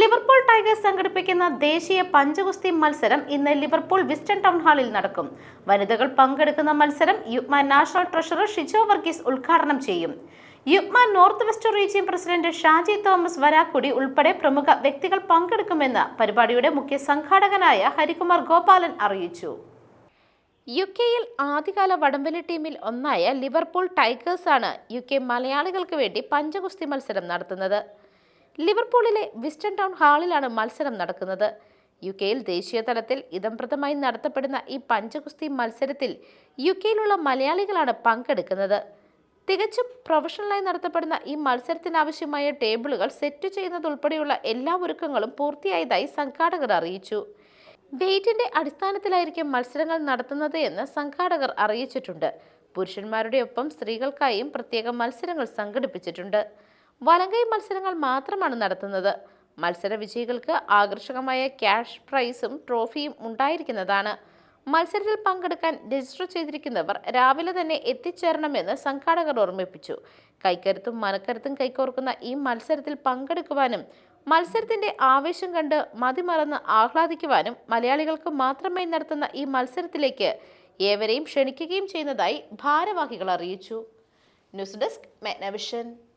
Liverpool tigers സംഘടിപ്പിക്കുന്ന ദേശീയ പഞ്ചഗുസ്തി മത്സരം ഇന്ന് ലിവർപൂൾ വിസ്റ്റൺ ടൗൺ ഹാളിൽ നടക്കും. വനിതകൾ പങ്കെടുക്കുന്ന മത്സരം യുഗ്മ നാഷണൽ ട്രഷറർ ഷിജോ വർഗീസ് ഉദ്ഘാടനം ചെയ്യും. Uukma north west region president Shaji Thomas Varakkudi ഉൾപ്പെടെ പ്രമുഖ വ്യക്തികൾ പങ്കെടുക്കുമെന്ന് പരിപാടിയുടെ മുഖ്യ സംഘാടകനായ ഹരികുമാർ ഗോപാലൻ അറിയിച്ചു. യു കെയിൽ ആദ്യകാല വടംവലി ടീമിൽ ഒന്നായ ലിവർപൂൾ ടൈഗേഴ്സ് ആണ് യു കെ മലയാളികൾക്ക് വേണ്ടി പഞ്ചഗുസ്തി മത്സരം നടത്തുന്നത്. ലിവർപൂളിലെ വിസ്റ്റൺ ടൗൺ ഹാളിലാണ് മത്സരം നടക്കുന്നത്. യു കെയിൽ ദേശീയ തലത്തിൽ ഇതംപ്രദമായി നടത്തപ്പെടുന്ന ഈ പഞ്ചഗുസ്തി മത്സരത്തിൽ യു കെയിലുള്ള മലയാളികളാണ് പങ്കെടുക്കുന്നത്. തികച്ചും പ്രൊഫഷണലായി നടത്തപ്പെടുന്ന ഈ മത്സരത്തിനാവശ്യമായ ടേബിളുകൾ സെറ്റ് ചെയ്യുന്നതുൾപ്പെടെയുള്ള എല്ലാ ഒരുക്കങ്ങളും പൂർത്തിയായതായി സംഘാടകർ അറിയിച്ചു. വെയിറ്റിന്റെ അടിസ്ഥാനത്തിലായിരിക്കും മത്സരങ്ങൾ നടത്തുന്നത് എന്ന് സംഘാടകർ അറിയിച്ചിട്ടുണ്ട്. പുരുഷന്മാരുടെ ഒപ്പം സ്ത്രീകൾക്കായും പ്രത്യേക മത്സരങ്ങൾ സംഘടിപ്പിച്ചിട്ടുണ്ട്. വലങ്കൈ മത്സരങ്ങൾ മാത്രമാണ് നടത്തുന്നത്. മത്സര വിജയികൾക്ക് ആകർഷകമായ ക്യാഷ് പ്രൈസും ട്രോഫിയും ഉണ്ടായിരിക്കുന്നതാണ്. മത്സരത്തിൽ പങ്കെടുക്കാൻ രജിസ്റ്റർ ചെയ്തിരിക്കുന്നവർ രാവിലെ തന്നെ എത്തിച്ചേരണമെന്ന് സംഘാടകർ ഓർമ്മിപ്പിച്ചു. കൈക്കരുത്തും മനക്കരുത്തും കൈകോർക്കുന്ന ഈ മത്സരത്തിൽ പങ്കെടുക്കുവാനും മത്സരത്തിന്റെ ആവേശം കണ്ട് മതിമറന്ന് ആഹ്ലാദിക്കുവാനും മലയാളികൾക്ക് മാത്രമായി നടത്തുന്ന ഈ മത്സരത്തിലേക്ക് ഏവരെയും ക്ഷണിക്കുകയും ചെയ്യുന്നതായി ഭാരവാഹികൾ അറിയിച്ചു. News desk Magnavision.